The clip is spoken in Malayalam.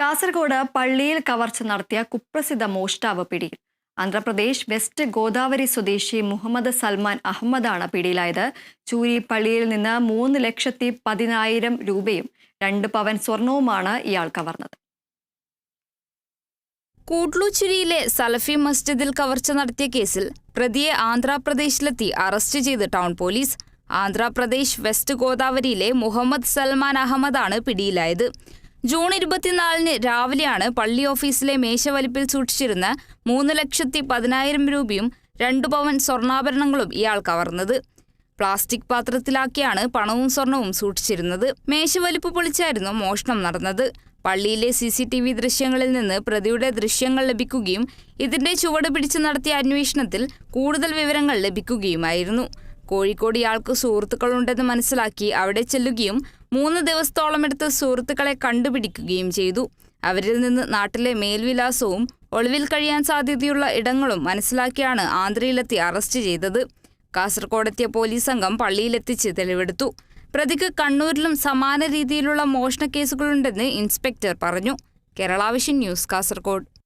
കാസർഗോഡ് പള്ളിയിൽ കവർച്ച നടത്തിയ കുപ്രസിദ്ധ മോഷ്ടാവ് പിടിയിൽ. ആന്ധ്രാപ്രദേശ് വെസ്റ്റ് ഗോദാവരി സ്വദേശി മുഹമ്മദ് സൽമാൻ അഹമ്മദാണ് പിടിയിലായത്. ചൂരി പള്ളിയിൽ നിന്ന് മൂന്ന് ലക്ഷത്തി പതിനായിരം രൂപയും രണ്ട് പവൻ സ്വർണവുമാണ് ഇയാൾ കവർന്നത്. കൂട്ലൂച്ചുരിയിലെ സലഫി മസ്ജിദിൽ കവർച്ച നടത്തിയ കേസിൽ പ്രതിയെ ആന്ധ്രാപ്രദേശിലെത്തി അറസ്റ്റ് ചെയ്ത് ടൗൺ പോലീസ്. ആന്ധ്രാപ്രദേശ് വെസ്റ്റ് ഗോദാവരിയിലെ മുഹമ്മദ് സൽമാൻ അഹമ്മദാണ് പിടിയിലായത്. ജൂൺ ഇരുപത്തിനാലിന് രാവിലെയാണ് പള്ളി ഓഫീസിലെ മേശവലിപ്പിൽ സൂക്ഷിച്ചിരുന്ന മൂന്ന് ലക്ഷത്തി പതിനായിരം രൂപയും രണ്ടു പവൻ സ്വർണാഭരണങ്ങളും ഇയാൾ കവർന്നത്. പ്ലാസ്റ്റിക് പാത്രത്തിലാക്കിയാണ് പണവും സ്വർണവും സൂക്ഷിച്ചിരുന്നത്. മേശവലിപ്പ് പൊളിച്ചായിരുന്നു മോഷണം നടന്നത്. പള്ളിയിലെ സി സി ടി വി ദൃശ്യങ്ങളിൽ നിന്ന് പ്രതിയുടെ ദൃശ്യങ്ങൾ ലഭിക്കുകയും ഇതിന്റെ ചുവട് പിടിച്ച് നടത്തിയ അന്വേഷണത്തിൽ കൂടുതൽ വിവരങ്ങൾ ലഭിക്കുകയുമായിരുന്നു. കോഴിക്കോട് ഇയാൾക്ക് സുഹൃത്തുക്കളുണ്ടെന്ന് മനസ്സിലാക്കി അവിടെ ചെല്ലുകയും മൂന്ന് ദിവസത്തോളം എടുത്ത് സുഹൃത്തുക്കളെ കണ്ടുപിടിക്കുകയും ചെയ്തു. അവരിൽ നിന്ന് നാട്ടിലെ മേൽവിലാസവും ഒളിവിൽ കഴിയാൻ സാധ്യതയുള്ള ഇടങ്ങളും മനസ്സിലാക്കിയാണ് ആന്ധ്രയിലെത്തി അറസ്റ്റ് ചെയ്തത്. കാസർകോടെത്തിയ പോലീസ് സംഘം പള്ളിയിലെത്തിച്ച് തെളിവെടുത്തു. പ്രതിക്ക് കണ്ണൂരിലും സമാന രീതിയിലുള്ള മോഷണ കേസുകളുണ്ടെന്ന് ഇൻസ്പെക്ടർ പറഞ്ഞു. കേരളാവിഷൻ ന്യൂസ് കാസർകോട്.